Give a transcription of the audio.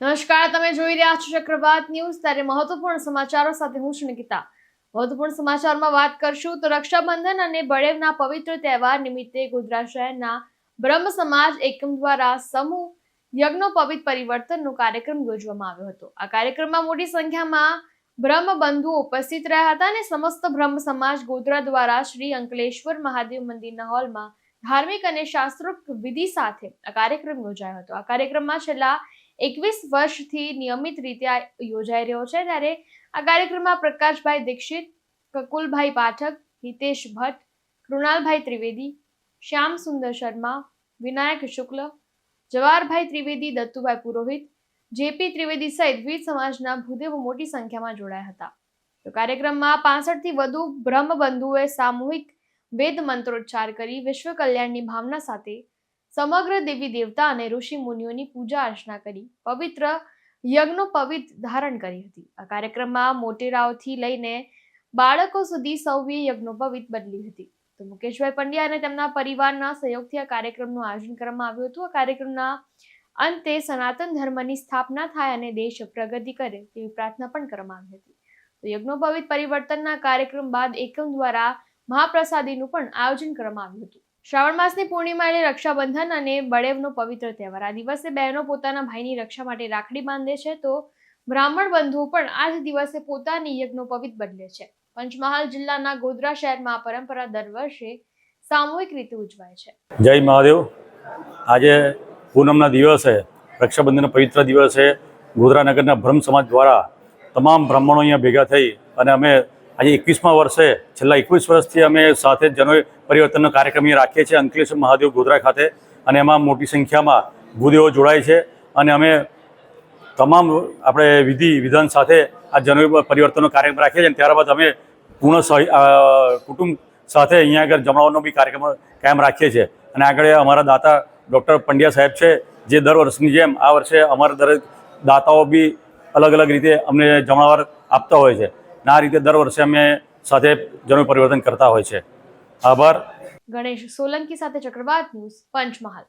નમસ્કાર, તમે જોઈ રહ્યા છો ચક્રવાત ન્યૂઝ. ત્યારે મહત્વપૂર્ણ સમાચારો સાથે હું છું નિકિતા. મહત્વપૂર્ણ સમાચારમાં વાત કરશું તો રક્ષાબંધન અને બળેવના પવિત્ર તહેવાર નિમિત્તે ગોધરા શહેરના બ્રહ્મ સમાજ એકમ દ્વારા સમૂહ યજ્ઞોપવિત પરિવર્તનનો કાર્યક્રમ યોજવામાં આવ્યો હતો. આ કાર્યક્રમમાં મોટી સંખ્યામાં બ્રહ્મ બંધુઓ ઉપસ્થિત રહ્યા હતા અને સમસ્ત બ્રહ્મ સમાજ ગોધરા દ્વારા શ્રી અંકલેશ્વર મહાદેવ મંદિરના હોલમાં ધાર્મિક અને શાસ્ત્રોક્ત વિધિ સાથે આ કાર્યક્રમ યોજાયો હતો. આ કાર્યક્રમમાં છેલ્લા એકવીસ વર્ષથી નિયમિત રીતે યોજાઈ રહ્યો છે ત્યારે આ કાર્યક્રમમાં પ્રકાશભાઈ દીક્ષિત કકુલભાઈ પાઠક, હિતેશ ભટ્ટ, કૃણાલભાઈ ત્રિવેદી શ્યામ સુંદર શર્મા, વિનાયક શુક્લ, જવાહરભાઈ ત્રિવેદી, દત્તુભાઈ પુરોહિત, જેપી ત્રિવેદી સહિત વિવિધ સમાજના ભૂદેવો મોટી સંખ્યામાં જોડાયા હતા. તો કાર્યક્રમમાં પાસઠથી વધુ બ્રહ્મબંધુએ સામૂહિક વેદ મંત્રોચ્ચાર કરી વિશ્વ કલ્યાણની ભાવના સાથે સમગ્ર દેવી દેવતા અને ઋષિ મુનિઓની પૂજા અર્ચના કરી. પવિત્ર યજ્ઞો પવિત્ર ધારણ કરી હતી. આ કાર્યક્રમમાં મોટેરાઓથી લઈને બાળકો સુધી સૌએ યજ્ઞો પવિત બદલી હતી. તો મુકેશભાઈ પંડ્યા અને તેમના પરિવારના સહયોગથી આ કાર્યક્રમનું આયોજન કરવામાં આવ્યું હતું. આ કાર્યક્રમના અંતે સનાતન ધર્મની સ્થાપના થાય અને દેશ પ્રગતિ કરે તેવી પ્રાર્થના પણ કરવામાં આવી હતી. તો યજ્ઞોપવિત પરિવર્તનના કાર્યક્રમ બાદ એકમ દ્વારા મહાપ્રસાદીનું પણ આયોજન કરવામાં આવ્યું હતું. શ્રાવણ માસની પૂર્ણિમા એટલે રક્ષાબંધન અને બળેવનો પવિત્ર તહેવાર. આ દિવસે બહેનો પોતાના ભાઈની રક્ષા માટે રાખડી બાંધે છે તો બ્રાહ્મણ બંધુઓ પણ આ જ દિવસે પોતાની યજ્ઞો પવિત્ર બદલે છે. પંચમહાલ જિલ્લાના ગોધરા શહેરમાં આ પરંપરા દર વર્ષે સામૂહિક રીતે ઉજવાય છે. જય મહાદેવ. આજે પૂનમના દિવસે, રક્ષાબંધનના પવિત્ર દિવસે ગોધરા નગરના બ્રહ્મ સમાજ દ્વારા તમામ બ્રાહ્મણો અહીંયા ભેગા થઈ અને અમે આજે એકવીસમા વર્ષે, છેલ્લા એકવીસ વર્ષથી અમે સાથે જનો પરિવર્તનનો કાર્યક્રમ રાખીએ છીએ, અંકલેશ્વર મહાદેવ ગોધરા ખાતે. અને એમાં મોટી સંખ્યામાં ભૂદેવો જોડાય છે. અને અમે તમામ આપણે વિધિ, વિધાન સાથે આ જનો પરિવર્તનનો કાર્યક્રમ રાખીએ છીએ. ત્યારબાદ અમે પૂર્ણ કુટુંબ સાથે અહીંયા આગળ જમણવાનો બી કાર્યક્રમ કાયમ રાખીએ છીએ. અને આગળ અમારા દાતા ડૉક્ટર પંડ્યા સાહેબ છે, જે દર વર્ષની જેમ આ વર્ષે અમારા દરેક દાતાઓ બી અલગ અલગ રીતે અમને જમણવાર આપતા હોય છે. આ રીતે દર વર્ષે અમે સાથે જનો પરિવર્તન કરતા હોય છે. આભાર. ગણેશ સોલંકી સાથે ચક્રવાત ન્યૂઝ પંચમહાલ.